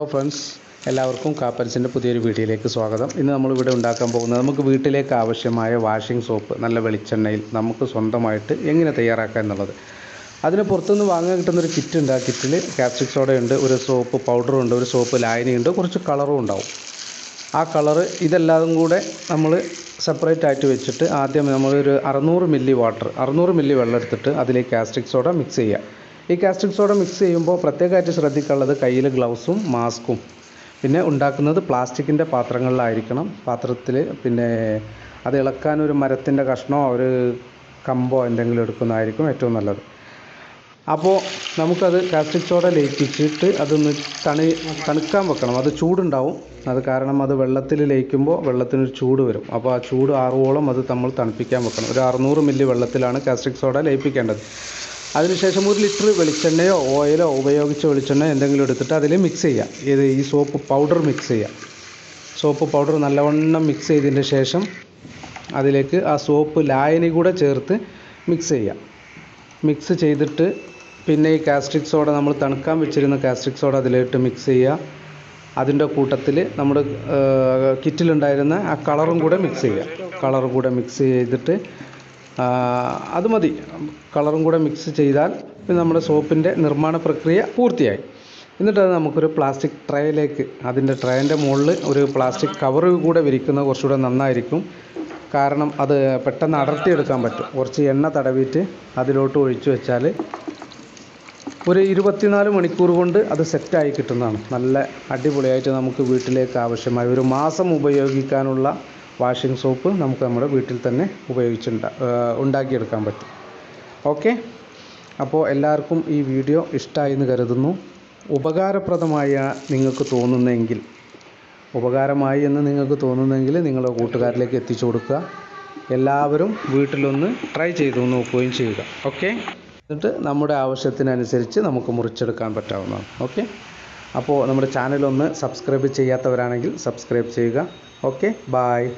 Hello friends എല്ലാവർക്കും കാപ്പൻസിന്റെ പുതിയൊരു വീഡിയോയിലേക്ക് സ്വാഗതം. ഇന്ന് നമ്മളിവിടെ ഉണ്ടാക്കാൻ പോകുന്നത് നമുക്ക് വീട്ടിലേക്ക് ആവശ്യമായ വാഷിംഗ് സോപ്പ് നല്ല വെളിച്ചെണ്ണയിൽ നമുക്ക് സ്വന്തമായിട്ട് എങ്ങനെ തയ്യാറാക്കാം എന്നുള്ളത്. അതിന് പുറത്തുനിന്ന് വാങ്ങാൻ കിട്ടുന്നൊരു കിറ്റ് ഉണ്ട്. ആ കിറ്റിൽ കാസ്റ്റിക് സോഡയുണ്ട് ഒരു സോപ്പ് പൗഡറും ഉണ്ട് ഒരു സോപ്പ് ലായനിയുണ്ട് കുറച്ച് കളറും ഉണ്ടാവും. ആ കളറ് ഇതെല്ലാതും കൂടെ നമ്മൾ സെപ്പറേറ്റ് ആയിട്ട് വെച്ചിട്ട് ആദ്യം നമ്മളൊരു അറുന്നൂറ് മില്ലി വാട്ടർ അറുന്നൂറ് മില്ലി വെള്ളം എടുത്തിട്ട് അതിലേക്ക് കാസ്റ്റിക് സോഡ മിക്സ് ചെയ്യുക. ഈ കാസ്റ്റിംഗ് സോഡ മിക്സ് ചെയ്യുമ്പോൾ പ്രത്യേകമായിട്ട് ശ്രദ്ധിക്കാനുള്ളത് കയ്യിൽ ഗ്ലൗസും മാസ്കും. പിന്നെ ഉണ്ടാക്കുന്നത് പ്ലാസ്റ്റിക്കിന്റെ പാത്രങ്ങളിലായിരിക്കണം. പാത്രത്തിൽ പിന്നെ അത് ഇളക്കാൻ ഒരു മരത്തിന്റെ കഷ്ണമോ ഒരു കമ്പോ എന്തെങ്കിലും എടുക്കുന്നതായിരിക്കും ഏറ്റവും നല്ലത്. അപ്പോൾ നമുക്കത് കാസ്റ്റിക് സോഡ ലയിപ്പിച്ചിട്ട് അതൊന്ന് തണി തണുക്കാൻ വെക്കണം. അത് ചൂടുണ്ടാവും. അത് കാരണം അത് വെള്ളത്തിൽ ലയിക്കുമ്പോൾ വെള്ളത്തിനൊരു ചൂട് വരും. അപ്പോൾ ആ ചൂട് ആറുവോളം അത് നമ്മൾ തണുപ്പിക്കാൻ വെക്കണം. ഒരു അറുന്നൂറ് മില്ലി വെള്ളത്തിലാണ് കാസ്റ്റിക് സോഡ ലയിപ്പിക്കേണ്ടത്. അതിനുശേഷം ഒരു ലിറ്റർ വെളിച്ചെണ്ണയോ ഓയിലോ ഉപയോഗിച്ച വെളിച്ചെണ്ണയോ എന്തെങ്കിലും എടുത്തിട്ട് അതിൽ മിക്സ് ചെയ്യുക ഇത് ഈ സോപ്പ് പൗഡർ മിക്സ് ചെയ്യുക സോപ്പ് പൗഡർ നല്ലവണ്ണം മിക്സ് ചെയ്തതിന് ശേഷം അതിലേക്ക് ആ സോപ്പ് ലായനി കൂടെ ചേർത്ത് മിക്സ് ചെയ്യുക മിക്സ് ചെയ്തിട്ട് പിന്നെ ഈ കാസ്റ്റിക് സോഡ നമ്മൾ തണുക്കാൻ വെച്ചിരുന്ന കാസ്റ്റിക് സോഡ അതിലിട്ട് മിക്സ് ചെയ്യുക അതിന്റെ കൂട്ടത്തിൽ നമ്മുടെ കിറ്റിലുണ്ടായിരുന്ന ആ കളറും കൂടെ മിക്സ് ചെയ്യുക കളറും കൂടെ മിക്സ് ചെയ്തിട്ട് അത് മതി. കളറും കൂടെ മിക്സ് ചെയ്താൽ പിന്നെ നമ്മുടെ സോപ്പിന്റെ നിർമ്മാണ പ്രക്രിയ പൂർത്തിയായി. എന്നിട്ട് അത് നമുക്കൊരു പ്ലാസ്റ്റിക് ട്രേയിലേക്ക് അതിന്റെ ട്രേന്റെ മുകളിൽ ഒരു പ്ലാസ്റ്റിക് കവർ കൂടെ വിരിക്കുന്നത് കുറച്ചുകൂടെ നന്നായിരിക്കും. കാരണം അത് പെട്ടെന്ന് അടർത്തിയെടുക്കാൻ പറ്റും. കുറച്ച് എണ്ണ തടവിയിട്ട് അതിലോട്ട് ഒഴിച്ചു വെച്ചാൽ ഒരു ഇരുപത്തിനാല് മണിക്കൂർ കൊണ്ട് അത് സെറ്റായി കിട്ടുന്നതാണ്. നല്ല അടിപൊളിയായിട്ട് നമുക്ക് വീട്ടിലേക്ക് ആവശ്യമായ ഒരു മാസം ഉപയോഗിക്കാനുള്ള വാഷിംഗ് സോപ്പ് നമുക്ക് നമ്മുടെ വീട്ടിൽ തന്നെ ഉപയോഗിച്ചുണ്ടാ ഉണ്ടാക്കിയെടുക്കാൻ പറ്റും. ഓക്കെ? അപ്പോൾ എല്ലാവർക്കും ഈ വീഡിയോ ഇഷ്ടമായി എന്ന് കരുതുന്നു. ഉപകാരപ്രദമായ നിങ്ങൾക്ക് തോന്നുന്നെങ്കിൽ ഉപകാരമായി എന്ന് നിങ്ങൾക്ക് തോന്നുന്നെങ്കിൽ നിങ്ങളുടെ കൂട്ടുകാരിലേക്ക് എത്തിച്ചു കൊടുക്കുക. എല്ലാവരും വീട്ടിലൊന്ന് ട്രൈ ചെയ്തു നോക്കുകയും ചെയ്യുക. ഓക്കെ? എന്നിട്ട് നമ്മുടെ ആവശ്യത്തിനനുസരിച്ച് നമുക്ക് മുറിച്ചെടുക്കാൻ പറ്റാവുന്നതാണ്. ഓക്കെ? അപ്പോൾ നമ്മുടെ ചാനലൊന്ന് സബ്സ്ക്രൈബ് ചെയ്യാത്തവരാണെങ്കിൽ സബ്സ്ക്രൈബ് ചെയ്യുക. ഓക്കെ? ബായ്.